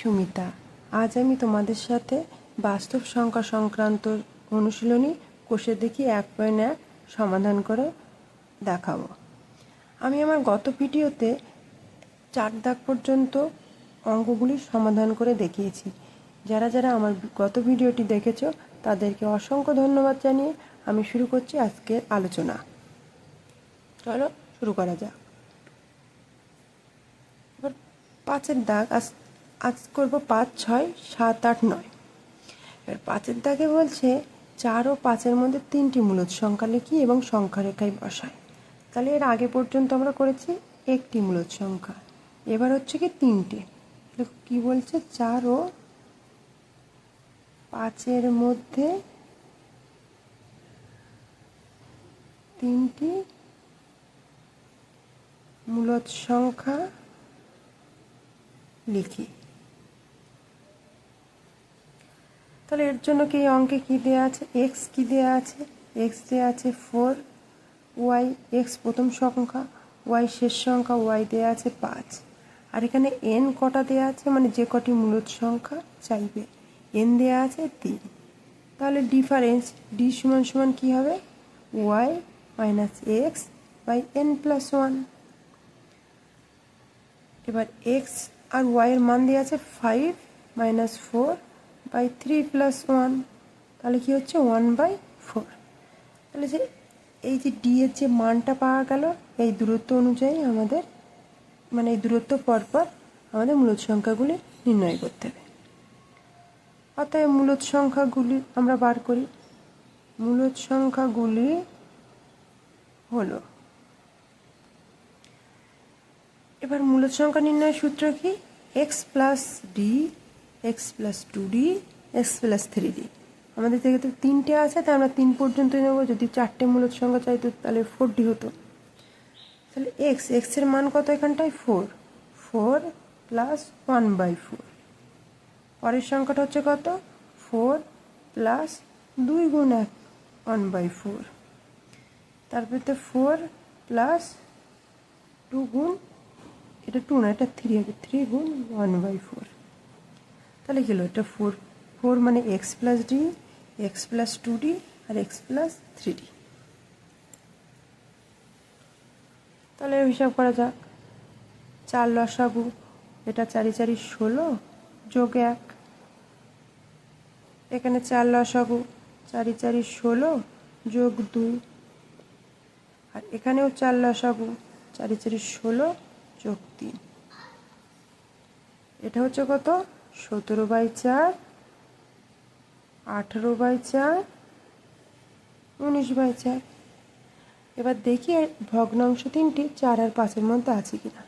সুমিতা, আজ আমি তোমাদের সাথে বাস্তব সংখ্যা সংক্রান্ত অনুশীলনী কোষে দেখি এক পয়েন্ট এক সমাধান করে দেখাবো। আমি আমার গত ভিডিওতে চার দাগ পর্যন্ত অঙ্কগুলির সমাধান করে দেখিয়েছি। যারা যারা আমার গত ভিডিওটি দেখেছ, তাদেরকে অসংখ্য ধন্যবাদ জানিয়ে আমি শুরু করছি আজকের আলোচনা। চলো শুরু করা যাক। এবার পাঁচের দাগ আজ আজ করব পাঁচ, ছয়, সাত, আট, নয়। এবার পাঁচের দাগে বলছে, চার ও পাঁচের মধ্যে তিনটি মূলত সংখ্যা লিখি এবং সংখ্যা রেখায় বসাই তাহলে এর আগে পর্যন্ত আমরা করেছি একটি মূলত সংখ্যা। এবার হচ্ছে কি তিনটে। তাহলে কি বলছে, চার ও পাঁচের মধ্যে তিনটি মূলত সংখ্যা লিখি তাহলে এর জন্য কি অঙ্কে কী দেওয়া আছে? এক্স কী দেওয়া আছে? এক্স দেওয়া আছে ফোর ওয়াই এক্স প্রথম সংখ্যা ওয়াই শেষ সংখ্যা ওয়াই দেওয়া আছে পাঁচ। আর এখানে এন কটা দেওয়া আছে? মানে যে কটি মূলত সংখ্যা চাইবে। এন দেওয়া আছে তিন। তাহলে ডিফারেন্স ডি সমান সমান কী হবে? Y minus X by N plus one এবার এক্স আর ওয়াইয়ের মান দেওয়া আছে five minus four by three plus one তাহলে কী হচ্ছে? ওয়ান বাই ফোর তাহলে যে এই যে ডি এর যে মানটা পাওয়া গেল, এই দূরত্ব অনুযায়ী আমাদের মানে এই দূরত্ব পরপর আমাদের মূলত সংখ্যাগুলি নির্ণয় করতে হবে। অতএব মূলত সংখ্যাগুলি আমরা বার করি। মূলত সংখ্যাগুলি হলো, এবার মূলত সংখ্যা নির্ণয়ের সূত্র কি? X plus D X plus two D X plus three D আমাদের থেকে তো তিনটে আছে, তাই আমরা তিন পর্যন্ত নেব। যদি চারটে মূলত সংখ্যা চাইতো তাহলে ফোর ডি হতো। তাহলে এক্স এক্সের মান কত এখানটায়? Four four plus one by four পরের সংখ্যাটা হচ্ছে কত? ফোর প্লাস দুই গুণ এক ওয়ান বাই ফোর তারপরে তো ফোর প্লাস টু গুণ, এটা টু না, এটা থ্রি হবে থ্রি গুণ ওয়ান বাই ফোর তাহলে গেলো এটা ফোর ফোর মানে X plus D X plus two D আর এক্স প্লাস থ্রি ডি তাহলে হিসাব করা যাক। চার লসাগু, এটা চারি চারি ষোলো, যোগ এক। এখানে চার লসাগু, চারি চারি ষোলো, যোগ দুই। আর এখানেও চার লসাগু, চারি চারি ষোলো, যোগ তিন। এটা হচ্ছে কত? সতেরো বাই চার, আঠেরো বাই চার, উনিশ বাই চার। এবার দেখি ভগ্নাংশ তিনটি, চার আর পাঁচের মধ্যে আছে কিনা।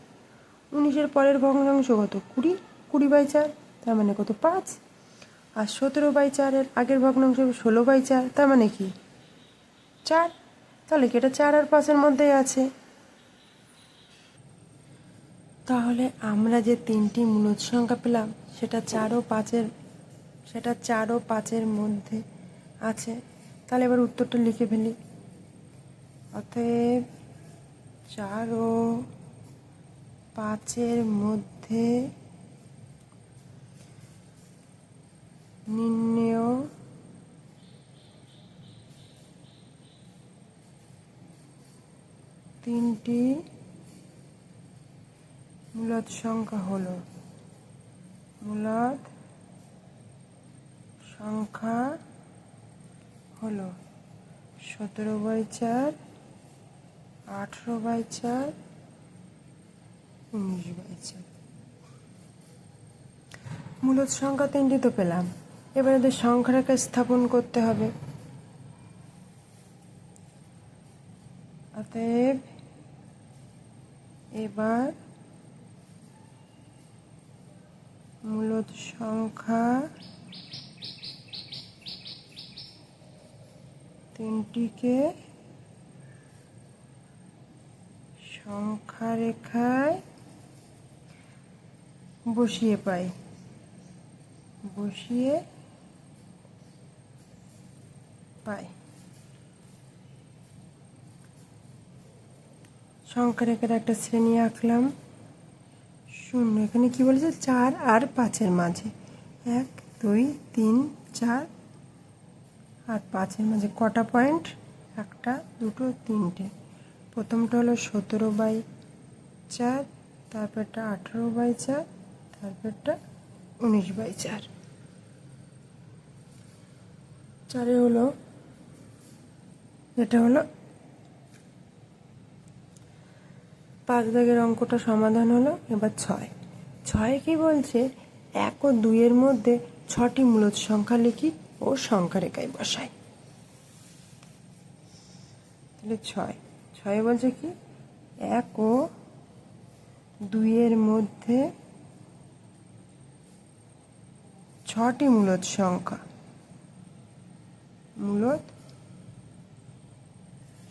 উনিশের পরের ভগ্নাংশ কত? কুড়ি কুড়ি বাই চার, তার মানে কত? পাঁচ। আর সতেরো বাই চারের আগের ভগ্নাংশ ষোলো বাই চার, তার মানে কি? চার। তাহলে কি এটা চার আর পাঁচের মধ্যেই আছে? তাহলে আমরা যে তিনটি মূলত সংখ্যা পেলাম, সেটা চার ও পাঁচের, সেটা চার ও পাঁচের মধ্যে আছে। তাহলে এবার উত্তরটা লিখে ফেলি। অতএব চার ও পাঁচের মধ্যে নির্ণেয় তিনটি মূলত সংখ্যা হলো মূলত সংখ্যা হলো সতেরো বাই চার, আঠেরো বাই চার, উনিশ বাই চার। মূলত সংখ্যা তিনটি তো পেলাম। এবার এদের সংখ্যাটাকে স্থাপন করতে হবে। অতএব এবার মূলত সংখ্যা তিনটিকে সংখ্যা রেখায় বসিয়ে পাই। বসিয়ে পাই। সংখ্যা রেখার একটা শ্রেণি আঁকলাম। শূন্য, এখানে কি বলেছে? চার আর পাঁচের মাঝে। এক, দুই, তিন, চার আর পাঁচের মাঝে। কটা পয়েন্ট? একটা, দুটো, তিনটে। প্রথমটা হলো সতেরো বাই চার, তারপরটা আঠেরো বাই চার, তারপরটা উনিশ বাই চার। চারে হলো, এটা হলো পাঁচ দাগের অঙ্কটা সমাধান হলো, এবার ছয়। ছয় কি বলছে? এক ও দুইয়ের মধ্যে ছটি মূলত সংখ্যা লিখি ও সংখ্যা রেখায় বসাই। তাহলে ছয়। ছয় বলছে কি? এক ও দুইয়ের মধ্যে ছটি মূলত সংখ্যা। মূলত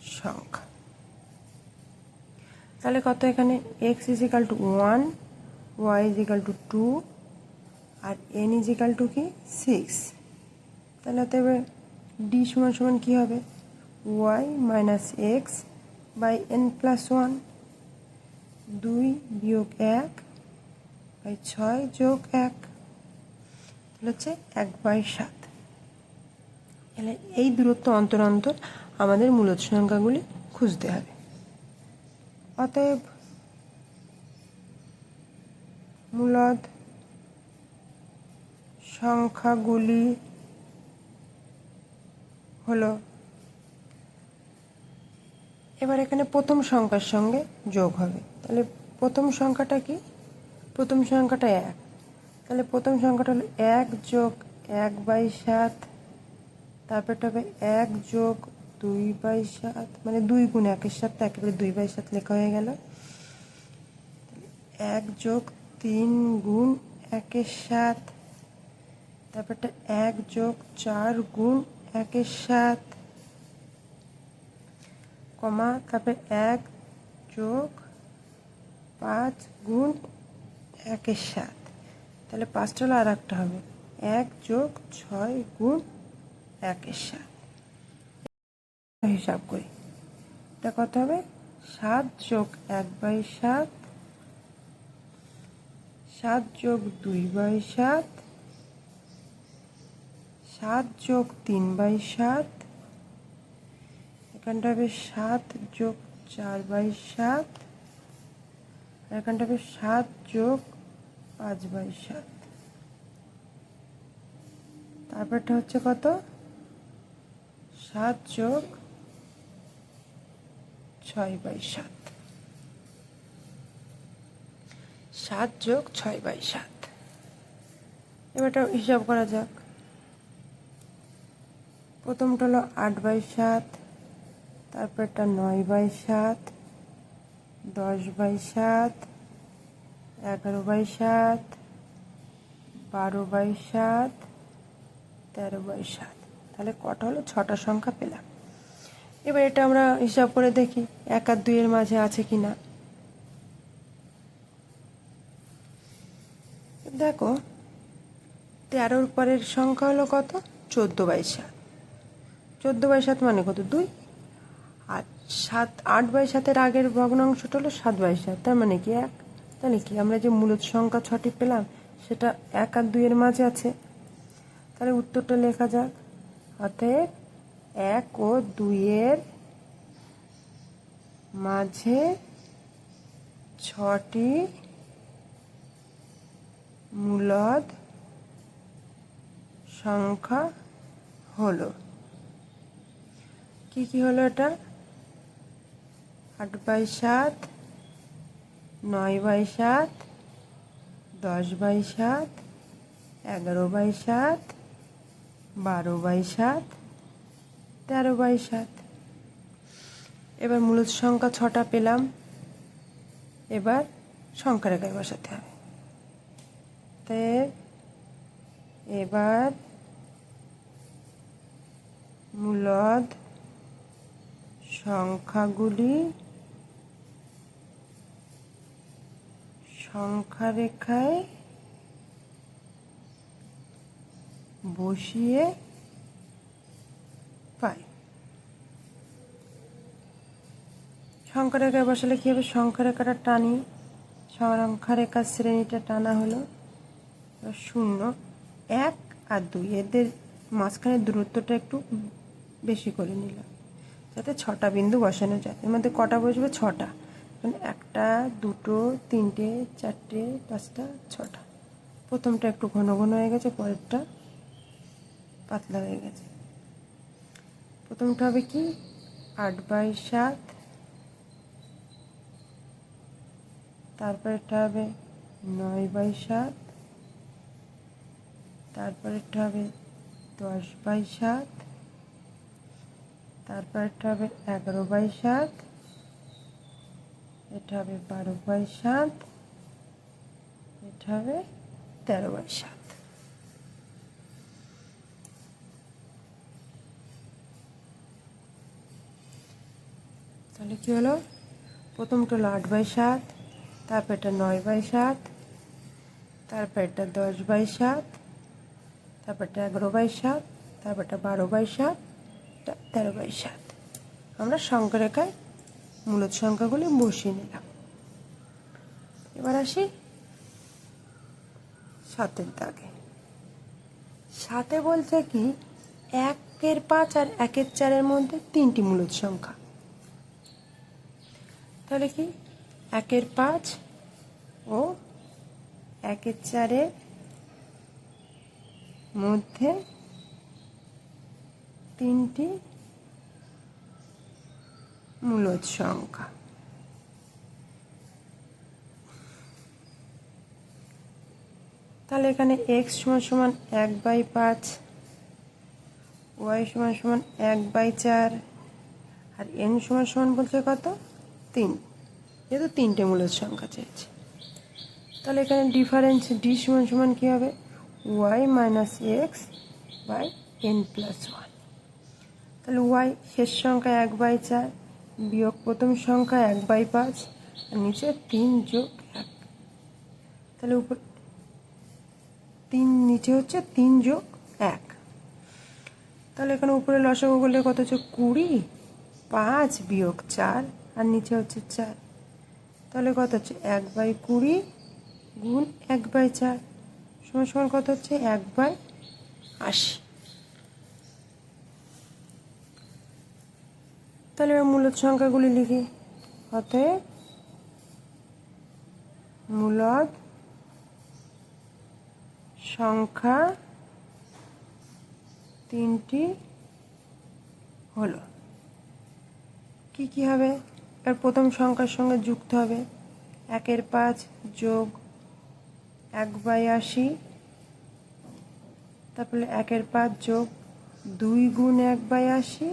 সংখ্যা। তাহলে কত এখানে? X is equal to one Y is equal to two R N is equal to কি? সিক্স তাহলে অতএব ডি সমান সমান কী হবে? Y minus X by N plus one দুই বিয়োগ এক বাই ছয় যোগ এক, তাহলে হচ্ছে এক বাই সাত। তাহলে এই দূরত্ব অন্তর অন্তর আমাদের মূলত সংখ্যাগুলি খুঁজতে হবে। অতএব মূলত সংখ্যাগুলি হলো, এবার এখানে প্রথম সংখ্যার সঙ্গে যোগ হবে। তাহলে প্রথম সংখ্যাটা কি? প্রথম সংখ্যাটা এক। তাহলে প্রথম সংখ্যাটা হলো এক যোগ এক বাই সাত, তারপরটা হবে এক যোগ দুই বাই সাত মানে দুই গুণ একের সাথে একেবারে দুই বাই সাত লেখা হয়ে গেল। এক যোগ তিন গুণ একের সাত, তারপরটা এক যোগ চার গুণ একের সাত, কমা, তারপরে এক যোগ পাঁচ গুণ একের সাত। তাহলে পাঁচটা হলো আর একটা হবে। এক যোগ ছয় গুণ একের সাত। হিসাব করি। এটা কত হবে? সাত যোগ এক বাই সাত। সাত যোগ দুই বাই সাত। সাত যোগ তিন বাই সাত। এখানটা হবে সাত যোগ চার বাই সাত। আর এখানটা হবে সাত যোগ পাঁচ বাই সাত। তারপরটা হচ্ছে কত? সাত যোগ ছয় বাই সাত। সাত যোগ ছয় বাই সাত। এবারটা হিসাব করা যাক। প্রথমটা হলো আট বাই সাত, তারপরটা নয় বাই সাত, দশ বাই সাত, এগারো বাই সাত, বারো বাই সাত, তেরো বাই সাত। তাহলে কটা হলো? ছটা সংখ্যা পেলাম। এবার এটা আমরা হিসাব করে দেখি, এক আর দুইয়ের মাঝে আছে কি না দেখো, তেরোর পরের সংখ্যা হলো কত? চোদ্দ বাই সাত। চোদ্দ বাই সাত মানে কত? দুই। আর সাত, আট বাই সাতের আগের ভগ্নাংশটা হলো সাত বাই সাত। তার মানে কি এক? তাহলে কি আমরা যে মূলত সংখ্যা ছটি পেলাম, সেটা এক আর দুইয়ের মাঝে আছে? তাহলে উত্তরটা লেখা যাক। অতএব এক ও দুইয়ের মাঝে ছটি মূলদ সংখ্যা হলো। কি কি হলো এটা? আট বাই সাত, নয় বাই সাত, দশ বাই সাত, এগারো বাই সাত, বারো বাই সাত তেরো বাই সাত এবার মূলত সংখ্যা ছটা পেলাম। এবার সংখ্যা রেখায় বসাতে হবে। এবার মূলত সংখ্যাগুলি সংখ্যা রেখায় বসিয়ে সংখ্যা রেখায় বসালে কী হবে? সংখ্যা রেখাটা টানি সংখ্যা রেখার শ্রেণীটা টানা হলো। শূন্য, এক আর দুই। এদের মাঝখানে দূরত্বটা একটু বেশি করে নিলাম যাতে ছটা বিন্দু বসানো যায়। এর মধ্যে কটা বসবে? ছটা। মানে একটা, দুটো, তিনটে, চারটে, পাঁচটা, ছটা। প্রথমটা একটু ঘন ঘন হয়ে গেছে, পরেরটা পাতলা হয়ে গেছে। প্রথমটা হবে কি? আট বাই সাত। তারপরেরটা হবে নয় বাই সাত। তারপরেরটা হবে দশ বাই সাত। তারপরেরটা হবে এগারো বাই সাত। এটা হবে বারো বাই সাত। এটা হবে তেরো বাই সাত। তাহলে কী হলো? প্রথমটা হলো আট বাই সাত। তারপর এটা নয় বাই সাত, তারপর এটা দশ বাই সাত, তারপর এটা এগারো বাই সাত, তারপর এটা বারো বাই সাত তেরো বাই সাত। আমরা সংখ্যারেখায় মূলত সংখ্যাগুলি বসিয়ে নিলাম। এবার আসি সাতের দাগে। সাতে বলছে কি, একের পাঁচ আর একের চারের মধ্যে তিনটি মূলত সংখ্যা। তাহলে কি? একের পাঁচ ও একের চারের মধ্যে তিনটি মূলদ সংখ্যা। তাহলে এখানে এক্স সমান সমান এক বাই পাঁচ ওয়াই সমান সমান এক বাই চার, আর এন সমান সমান বলছে কত? তিন। যেহেতু তিনটে মূলদ সংখ্যা চাইছে তাহলে এখানে ডিফারেন্স ডি সমান সমান কী হবে? Y minus X by N plus one তাহলে ওয়াই শেষ সংখ্যা এক বাই চার, বিয়োগ প্রথম সংখ্যা এক বাই পাঁচ, আর নিচে তিন যোগ এক। তাহলে উপর তিন, নিচে হচ্ছে তিন যোগ এক। তাহলে এখানে উপরে লসাগু করলে কত হচ্ছে? কুড়ি, পাঁচ বিয়োগ চার, আর নিচে হচ্ছে চার। তাহলে কত হচ্ছে? এক বাই কুড়ি গুণ এক বাই চার। সমান সমান কত হচ্ছে? এক বাই আশি। তাহলে এবার মূলত সংখ্যাগুলি লিখি। অতএব মূলত সংখ্যা তিনটি হলো। কি কি হবে? এর প্রথম সংখ্যার সঙ্গে যুক্ত হবে। একের পাঁচ যোগ এক বাই আশি। তারপরে একের পাঁচ যোগ দুই গুণ এক বাই আশি।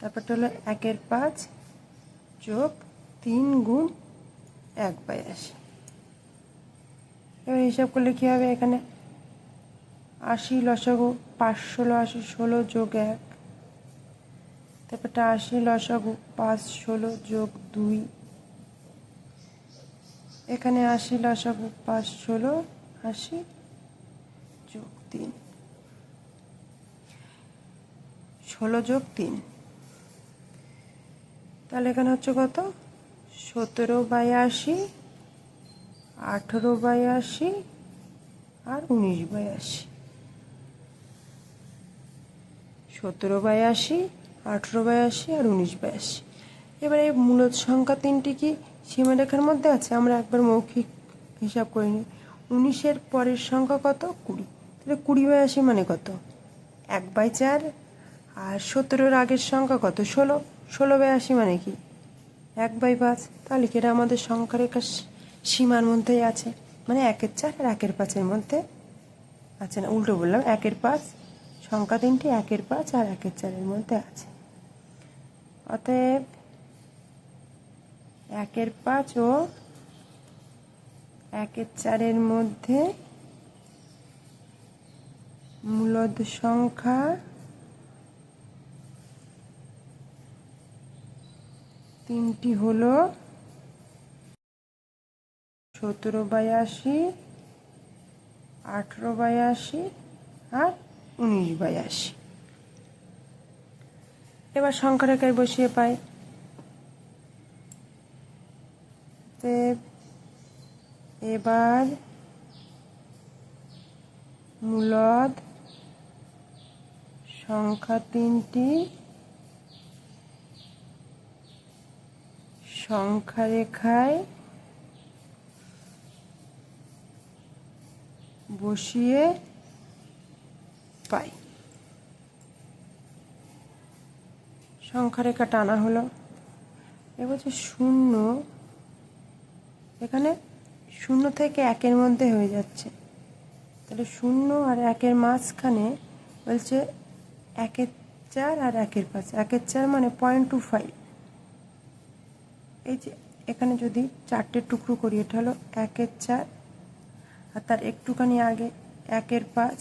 তারপরটা হলো একের পাঁচ যোগ তিন গুণ এক বাই আশি। এবার হিসাব করলে কী হবে? এখানে আশি লসাগু পাঁচ ষোলো আশি ষোলো যোগ এক। তারপরটা আশি লসাগু পাঁচ, ষোলো যোগ দুই। এখানে আশি লসাগু পাঁচ, ষোলো, আশি যোগ তিন। ষোলো যোগ তিন। তাহলে এখানে হচ্ছে কত? সতেরো বাই আশি, আঠেরো বাই আশি, আর উনিশ বাই আশি। সতেরো বাই আশি আঠেরো আশি আর উনিশ আশি এবারে এই মূলত সংখ্যা তিনটি কি? সীমারেখার মধ্যে আছে, আমরা একবার মৌখিক হিসাব করে নিই। উনিশের পরের সংখ্যা কত? কুড়ি। তাহলে কুড়ি বাই মানে কত? এক বাই চার। আর সতেরোর আগের সংখ্যা কত? ষোলো। ষোলো বাই মানে কি? এক বাই পাঁচ। তাহলে কি এটা আমাদের সংখ্যা রেখার সীমার মধ্যেই আছে? মানে একের চার আর একের পাঁচের মধ্যে আছে না? উল্টো বললাম, একের পাঁচ। সংখ্যা তিনটি একের পাঁচ আর একের চারের মধ্যে আছে। অতএব একের পাঁচ ও একের চারের মধ্যে মূলদ সংখ্যা তিনটি হলো সতেরো বায়াশি, আঠেরো বায়াশি আর উনিশ বাই আশি এবার সংখ্যা রেখায় বসিয়ে পাই এবার মূলদ সংখ্যা তিনটি সংখ্যা রেখায় বসিয়ে পাই। সংখ্যা রেখা টানা হলো। এবার হচ্ছে শূন্য। এখানে শূন্য থেকে একের মধ্যে হয়ে যাচ্ছে। তাহলে শূন্য আর একের মাঝখানে বলছে একের চার আর একের পাঁচ। একের চার মানে পয়েন্ট টু ফাইভ এই যে এখানে যদি চারটে টুকরো করি, এটা হলো একের চার। আর তার একটুখানি আগে একের পাঁচ।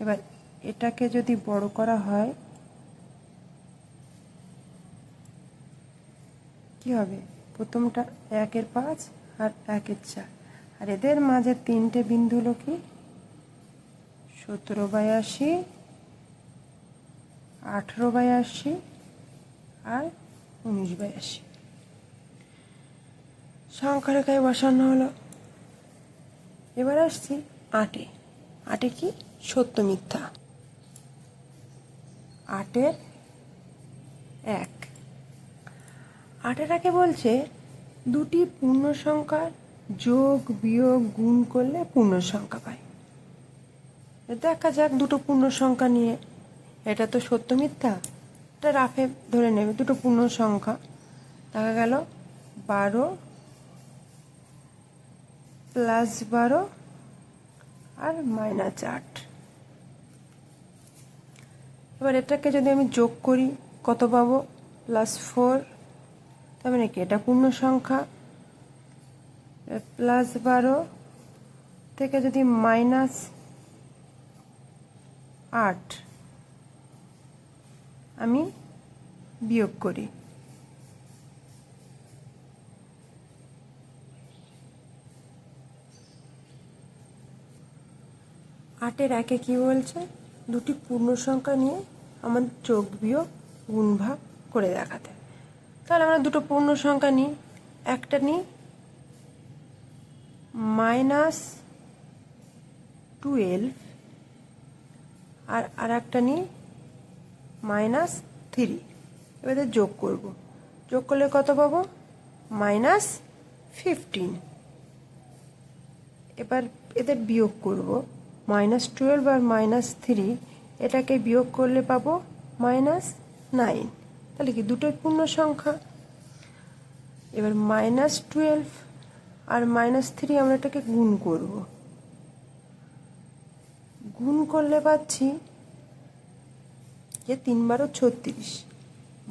এবার এটাকে যদি বড় করা হয় কি হবে? প্রথমটা একের পাঁচ আর একের চার। আর এদের মাঝে তিনটে বিন্দু হলো কি? সতেরো বাই আশি, আঠেরো বাই আশি আর উনিশ বাই আশি। সংখ্যা রেখায় বসানো হলো। এবার আসছি আটে। আটে কি? সত্য মিথ্যা। আটের এক। আটের একে বলছে, দুটি পূর্ণ সংখ্যার যোগ, বিয়োগ, গুণ করলে পূর্ণ সংখ্যা পাই দেখা যাক দুটো পূর্ণ সংখ্যা নিয়ে। এটা তো সত্য মিথ্যা। এটা রাফে ধরে নেবে। দুটো পূর্ণ সংখ্যা দেখা গেল বারো প্লাস বারো আর মাইনাস আট। এবার এটাকে যদি আমি যোগ করি, কত পাবো? প্লাস ফোর তার মানে কি এটা পূর্ণ সংখ্যা? প্লাস বারো থেকে যদি মাইনাস আট, আমি বিয়োগ করি। আটের একে কি বলছে? দুটি পূর্ণ সংখ্যা নিয়ে আমার চোখ বিয়োগ গুণ ভাগ করে দেখাতে। তাহলে আমরা দুটো পূর্ণ সংখ্যা নিই। একটা নিই। Minus twelve. আর আর একটা নিই। Minus three. এবারে যোগ করব। যোগ করলে কত পাবো? Minus fifteen. এবার এদের বিয়োগ করব। মাইনাস টুয়েলভ আর মাইনাস থ্রি। এটাকে বিয়োগ করলে পাবো মাইনাস নাইন। তাহলে কি দুটোই পূর্ণ সংখ্যা? এবার মাইনাস টুয়েলভ আর মাইনাস থ্রি আমরা এটাকে গুণ করব। গুণ করলে পাচ্ছি যে তিন বারো ছত্রিশ।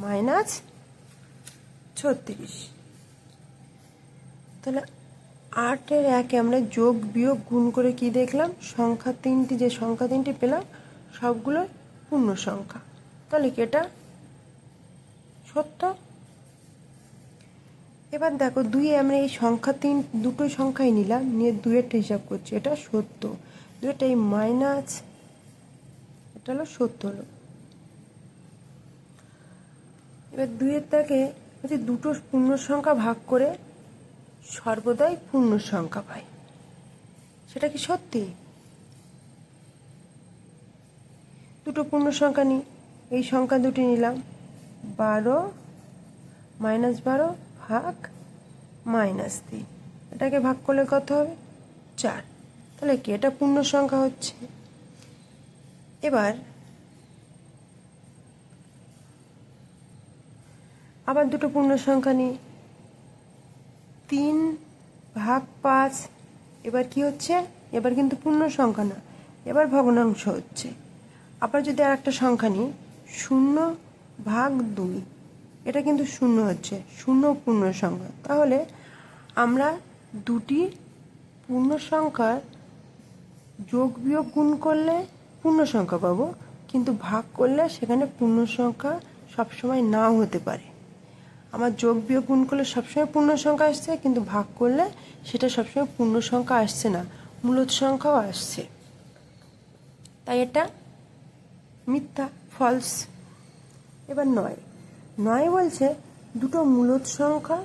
মাইনাস ছত্রিশ। তাহলে আটের একে আমরা যোগ বিয়োগ গুণ করে কি দেখলাম? সংখ্যা তিনটি, যে সংখ্যা তিনটি পেলাম সবগুলো পূর্ণ সংখ্যা। তাহলে কি এটা সত্য? এবার দেখো দুই আমরা এই সংখ্যা তিন দুটো সংখ্যাই নিলাম, নিয়ে দুয়েরটা হিসাব করছি, এটা সত্য। দুয়েরটা এই মাইনাস এটা হলো সত্য হলো। এবার দুইয়ের তাকে দুটো পূর্ণ সংখ্যা ভাগ করে সর্বদাই পূর্ণ সংখ্যা পাই, সেটা কি সত্যি? দুটো পূর্ণ সংখ্যা নিই এই সংখ্যা দুটি নিলাম বারো মাইনাস বারো ভাগ মাইনাস তিন। এটাকে ভাগ করলে কত হবে? চার। তাহলে কি? এটা পূর্ণ সংখ্যা হচ্ছে। এবার আবার দুটো পূর্ণ সংখ্যা নিই। তিন ভাগ পাঁচ, এবার কি হচ্ছে? এবার কিন্তু পূর্ণ সংখ্যা না, এবার ভগ্নাংশ হচ্ছে। আবার যদি আর একটা সংখ্যা নিই, শূন্য ভাগ দুই। এটা কিন্তু শূন্য হচ্ছে শূন্য পূর্ণ সংখ্যা। তাহলে আমরা দুটি পূর্ণ সংখ্যার যোগ বিয়োগ গুণ করলে পূর্ণ সংখ্যা পাবো, কিন্তু ভাগ করলে সেখানে পূর্ণ সংখ্যা সবসময় নাও হতে পারে। আমার যোগ বিয়োগ গুণ করলে সবসময় পূর্ণ সংখ্যা আসছে, কিন্তু ভাগ করলে সেটা সবসময় পূর্ণ সংখ্যা আসছে না, মূলত সংখ্যাও আসছে। তাই এটা মিথ্যা ফলস এবার নয়। নয় বলছে দুটো মূলত সংখ্যা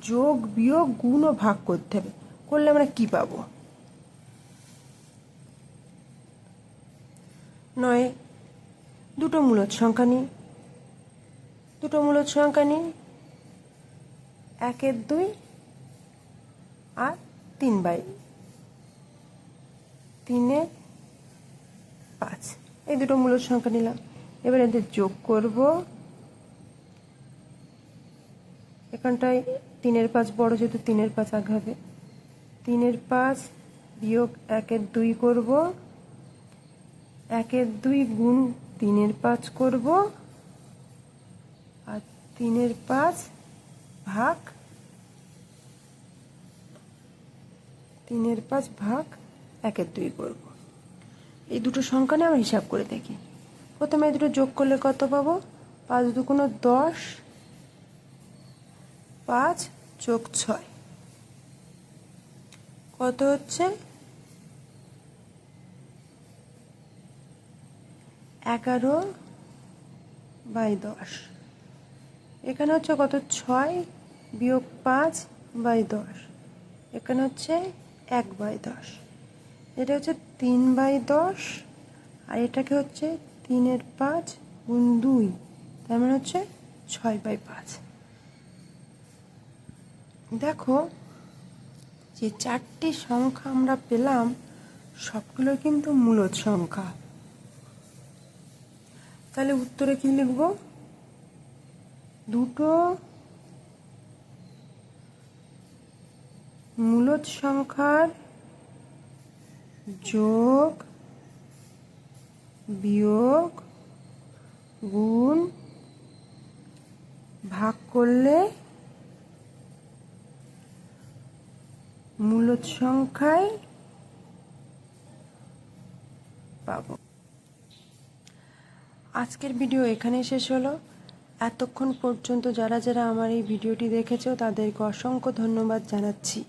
যোগ, বিয়োগ, গুণ ও ভাগ করতে হবে। করলে আমরা কি পাবো? নয়, দুটো মূলদ সংখ্যা নিই। দুটো মূলদ সংখ্যা নিই। একের দুই আর তিন বাই তিনে পাঁচ। এই দুটো মূলদ সংখ্যা নিলাম। এবার এদের যোগ করব। এখানটায় তিনের পাঁচ বড় যেহেতু তিনের পাঁচ আগে হবে। তিনের পাঁচ বিয়োগ একের দুই করব। একের দুই গুণ তিনের পাঁচ করব। আর তিনের পাঁচ ভাগ তিনের পাঁচ ভাগ একের দুই করব। এই দুটো সংখ্যা নিয়ে আমরা হিসাব করে দেখি। প্রথমে দুটো যোগ করলে কত পাবো? পাঁচ দুগুণ দশ, পাঁচ যোগ ছয়। কত হচ্ছে? এগারো বাই দশ। এখানে হচ্ছে কত? ছয় বিয়োগ পাঁচ বাই দশ। এখানে হচ্ছে এক বাই দশ। এটা হচ্ছে তিন বাই দশ। আর এটাকে হচ্ছে তিনের পাঁচ গুণ দুই, তার মানে হচ্ছে ছয় বাই পাঁচ। দেখো, যে চারটি সংখ্যা আমরা পেলাম সবগুলো কিন্তু মূলদ সংখ্যা। তাহলে উত্তরে কি লিখব? দুটো মূলদ সংখ্যার যোগ বিয়োগ গুণ ভাগ করলে মূলদ সংখ্যায় পাবো। আজকের ভিডিও এখানেই শেষ হলো। এতক্ষণ পর্যন্ত যারা যারা আমার এই ভিডিওটি দেখেছ, তাদেরকে অসংখ্য ধন্যবাদ জানাচ্ছি।